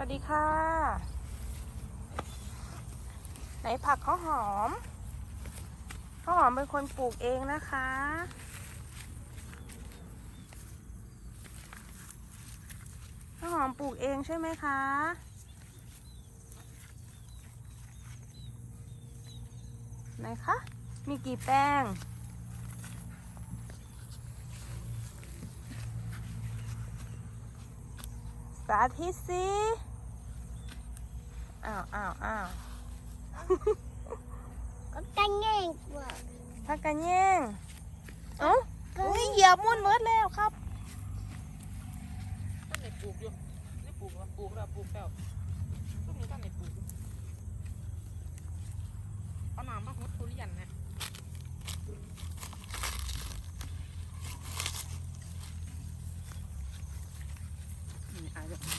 วัสดีค่ะ ไหนผักข้าวหอมข้าวหอมเป็นคนปลูกเองนะคะ ข้าวหอมปลูกเองใช่ไหมคะไหนคะ มีกี่แปลง สาธิตสิอ้าวอ้าวอ้าวก็กันแย่งกว่าพักกันแย่งเอ้าอุ้ยเหยียบมุ่นเมิดแล้วครับท่านไหนปลูกอยู่นี่ปลูกแล้วปลูกแล้วปลูกแล้วต้นนี้ท่านไหนปลูกอยู่เอาหนามมาหดทุเรียนนะนี่อายแบบ ไหน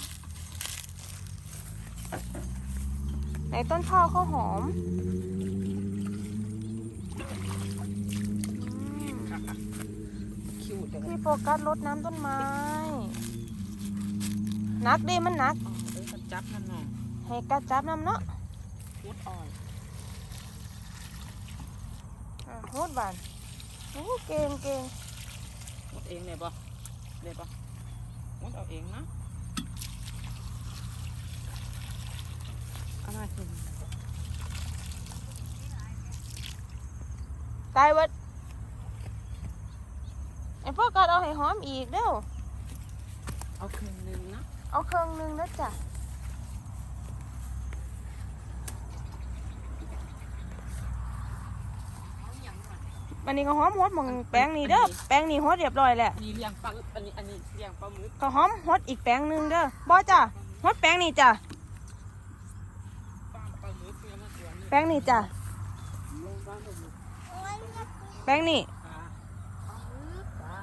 ต้นข้าวข้าวหอมอืมคิวจังพี่โฟกัสรดน้ำต้นไม้ นักดิมันนักอ๋อเอ้ยมันจับนั่นน่ะให้กัดจับน้ำเนาะพุดออยอะโหดบานโอ้เก่งเก่งพุดเองเลยปะเลยปะพุดเอาเองนะ อะไรคือตายเวัดไอ้โฟกัสเอาให้หอมอีกเด้อเอาครึ่งหนึ่งนะเอาเครื่องหนึงนะจ้ะวันนี้ก็หอมหดหมองแป้งนี่เด้อแป้งนี่หดเรียบร้อยแล้วอันนี้เลี้ยงปลาอันนี้อันนี้เลี้ยงปลาหมึกก็หอมหดอีกแป้งหนึงเด้อบ่จ้ะหดแป้งนี่จ้ะ ปลาปลาหมึกเลี้ยงมาสวนหนึ่ง แป้งนี่จ้ะลงปลาหมึกโอ้ยเนี่ยแป้งนี่ปลาปลาหมึกปลา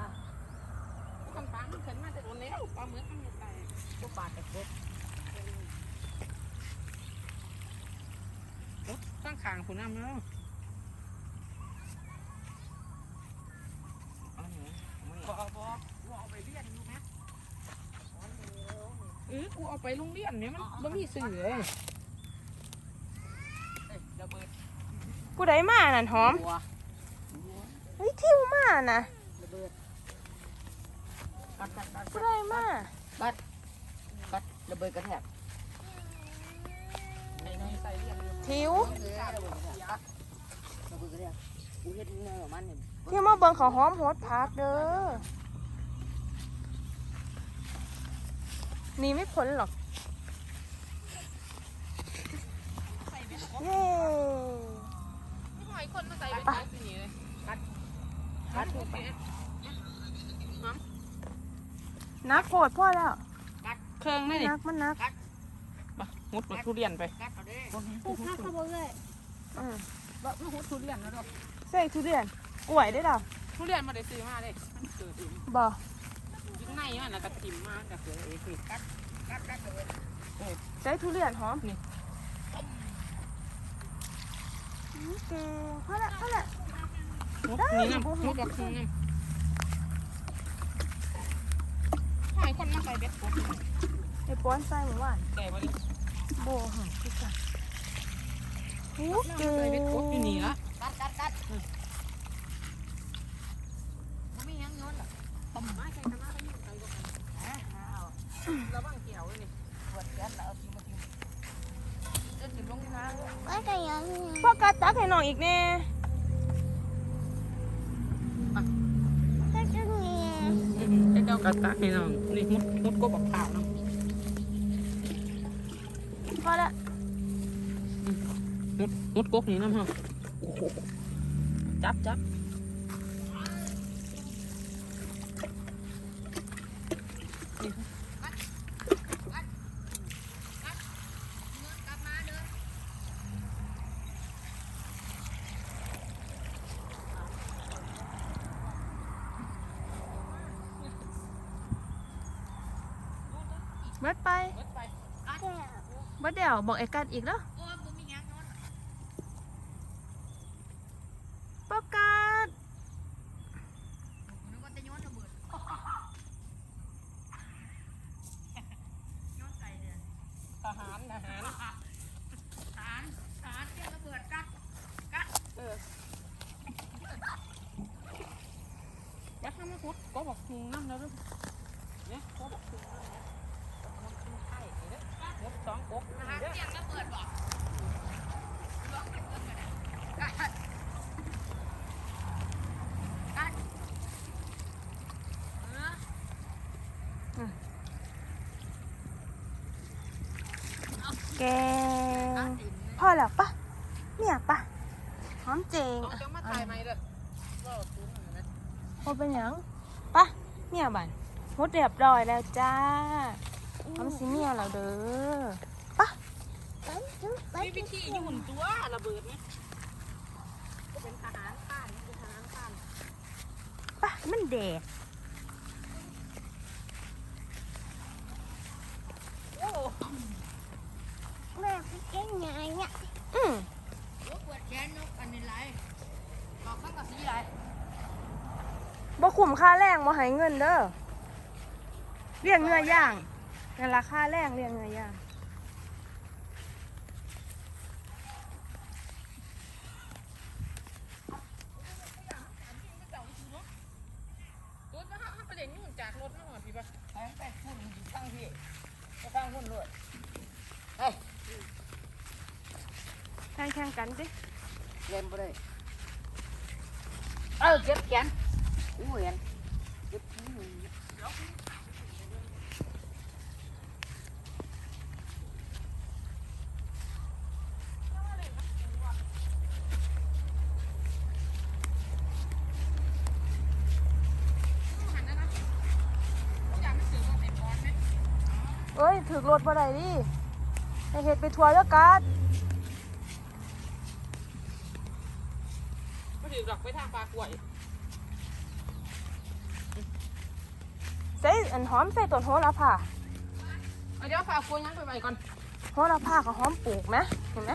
มันปลามันขึ้นมาแต่โดนแล้วปลาหมึกมันไม่ตายก็ปลาแต่กบกบข้างขางคุณน้ำเนาะบอบอบอเอาไปเรียนดูไหมเออกูเอาไปโรงเรียนเนี่ยมันมันมีสื่อเลยเอ้ยระเบิด ผู้ใดมานั่นหอมหัวเฮ้ยทิวมาน่ะระเบิดกัดกัดกัดผู้ใดมากัดกัดระเบิดกระแทกในในใส่เรียนทิวระเบิดกระแทกระเบิดกระแทกกูเฮ็ดเนื้อมันเนี่ยทิวมาเบิ่งเขาวหอมหดพักเด้อนี่ไม่พ้นหรอกเย้หอย คนมาใส่เป็นแบบนี้เลยกัดกัดไปนักโผดพ่อแล้วกัดเครื่องนี่นักมันนักมาหุดมาทุเรียนไปปลูกข้าวขบวนเลยอืมมาหุดทุเรียนแล้วดอกใส่ทุเรียนกล้วยได้ดอกทุเรียนมาได้ซื้อมาเลยมันเกิดเองบ่ยิ่งในมันนะกระถิ่มมาจากเกิดเองคือกัดกัดกัดเลยใส่ทุเรียนหอมนี่อืม เก่งพ่อละพ่อละหุดนี่น้ำหุดดอกคือน้ำหอยคนมาใส่เบ็ดปุ๊บไอ้ป้อนใส่หมู่บ้านแต่ว่าโบหงคือกันโอ้เก่ใส่เบ็ดงปุ๊บอยู่นี่ละตัดตัดตัดมันไม่ยังย้อนหรอก ต้มไม้ใส่กระนาไปอยู่ใส่ก็ระวังเกี่ยวเลยนี่ปวดแขนแล้วเอาทิ้งมาทิ้งเดินถึงลงที่น้ำ ก็กันยัง พ่อกัดตักให้น้องอีกแน่ก็จะมีไอ้เจ้ากระตักให้น้อง นี่มุดมุดก็บอกข่าวน้องพ่อละมุดมุดกกนี่น้ำฮะจับจับ เบิดไปเบิดไปเบิดเดี๋ยวบอกไอ้กัดอีกแล้วโอ้ยบ่มีหยังนอนพ่อกัดนึกว่าจะย้อนระเบิดย้อนใส่เลยหารฐานฐานเจ้าระเบิดกัดเออวัดน้ำมันพุดก็บอกคุงน้ำแล้วด้วยเนี่ยก็บอกคุงน้ำเนี่ยมันคุงไข่เนี่ยมดสองกบ ฐาน เนี่ย เจ้าระเบิดบอก แกงพ่อแล้วปะเนี่ยปะหอมเจงต้องจะมาถ่ายไหมเด้อว่าคุงนะพอเป็นหยังปะเนี่ยบันหมดเรียบร้อยแล้วจ้าหอมสิเนี่ยแล้วเด้อมีวิธียุ่นตัวระเบิดไหมก็เป็นทหารข้านเป็นทหารข้านปะมันแดด โอ้ แม่พี่เก่งไง เนี่ยอืมยกปวดแขนยกอันนี้ไรหลอกข้างกับสีอะไรบ่คุ้มค่าแรงบ่ให้เงินเด้อเลี้ยงเนื้อย่างนั่นราคาแรงเลี้ยงเนื้อย่างตัวก็ห้าประเด็นยุ่นจากรถมาหน่อยพี่ปะไปไปหุ่นอยู่ข้างพี่ไปข้างหุ่นเลยเฮ้ย แข่งแข่งกันสิเล่นไปเลยเออเก็บแขนอู้เห็นเก็บแขนอยู่หันนะนะอยากไม่ถือว่าเป็นบอลไหมเอ้ยถึกรถบ่ได้ดิให้เฮ็ดไปทัวร์แล้วกัด ไม่ ถือหรอกไปทางปลากล้วยใส่อันหอมใส่ต้นโหระพาเอาเดี๋ยวปลากล้วยยังไปใหม่ก่อนโหระพากับหอมปลูกไหมเห็นไหม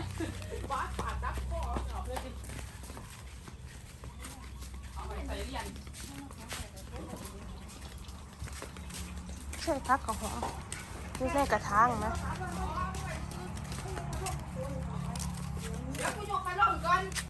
ปลาปาดดับคอออกเลยสิเอาไปใส่เรียนใช่พักกับหอมไม่ใช่กระถางไหมเดี๋ยวกูยกไปลงก่อน